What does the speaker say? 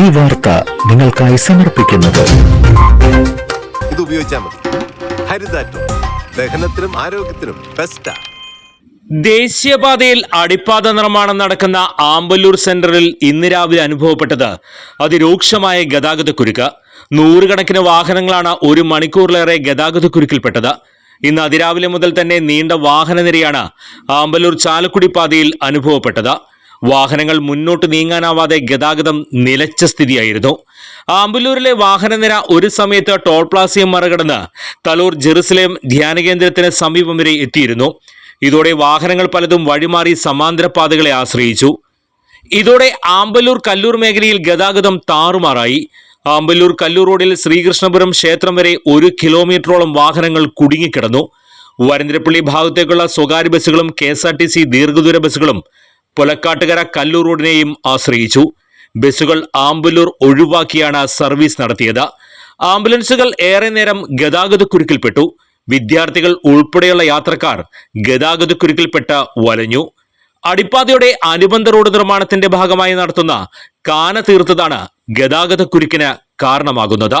ഈ വാർത്ത നിങ്ങൾക്കായി സമർപ്പിക്കുന്നത്. ഇത് ഉപയോഗിച്ചാൽ മതി. ഹരിതാറ്റോ. ദഹനത്തിനും ആരോഗ്യത്തിനും ബെസ്റ്റാ ദേശീയപാതയിൽ അടിപ്പാത നിർമ്മാണം നടക്കുന്ന ആമ്പല്ലൂർ സെന്ററിൽ ഇന്ന് രാവിലെ അനുഭവപ്പെട്ടത് അതിരൂക്ഷമായ ഗതാഗതക്കുരുക്ക്. നൂറുകണക്കിന് വാഹനങ്ങളാണ് ഒരു മണിക്കൂറിലേറെ ഗതാഗതക്കുരുക്കിൽപ്പെട്ടത്. ഇന്ന് അതിരാവിലെ മുതൽ തന്നെ നീണ്ട വാഹനനിരയാണ് ആമ്പല്ലൂർ ചാലക്കുടി പാതയിൽ അനുഭവപ്പെട്ടത്. വാഹനങ്ങൾ മുന്നോട്ട് നീങ്ങാനാവാതെ ഗതാഗതം നിലച്ച സ്ഥിതിയായിരുന്നു. ആമ്പല്ലൂരിലെ വാഹനനിര ഒരു സമയത്ത് ടോൾ പ്ലാസയും മറികടന്ന് തലൂർ ജെറുസലേം ധ്യാനകേന്ദ്രത്തിന് സമീപം വരെ എത്തിയിരുന്നു. ഇതോടെ വാഹനങ്ങൾ പലതും വഴിമാറി സമാന്തര പാതകളെ ആശ്രയിച്ചു. ഇതോടെ ആമ്പല്ലൂർ കല്ലൂർ മേഖലയിൽ ഗതാഗതം താറുമാറായി. ആമ്പല്ലൂർ കല്ലൂർ റോഡിൽ ശ്രീകൃഷ്ണപുരം ക്ഷേത്രം വരെ ഒരു കിലോമീറ്ററോളം വാഹനങ്ങൾ കുടുങ്ങിക്കിടന്നു. വരന്തരപ്പള്ളി ഭാഗത്തേക്കുള്ള സ്വകാര്യ ബസ്സുകളും K S R T C ദീർഘദൂര ബസ്സുകളും പുലക്കാട്ടുകര കല്ലൂർ റോഡിനെയും ആശ്രയിച്ചു. ബസ്സുകൾ ആമ്പല്ലൂർ ഒഴിവാക്കിയാണ് സർവീസ് നടത്തിയത്. ആംബുലൻസുകൾ ഏറെ നേരം ഗതാഗതക്കുരുക്കിൽപ്പെട്ടു. വിദ്യാർത്ഥികൾ ഉൾപ്പെടെയുള്ള യാത്രക്കാർ ഗതാഗതക്കുരുക്കിൽപ്പെട്ട് വലഞ്ഞു. അടിപ്പാതയുടെ അനുബന്ധ റോഡ് നിർമ്മാണത്തിന്റെ ഭാഗമായി നടത്തുന്ന കാന തീർത്തതാണ് ഗതാഗതക്കുരുക്കിന് കാരണമാകുന്നത്.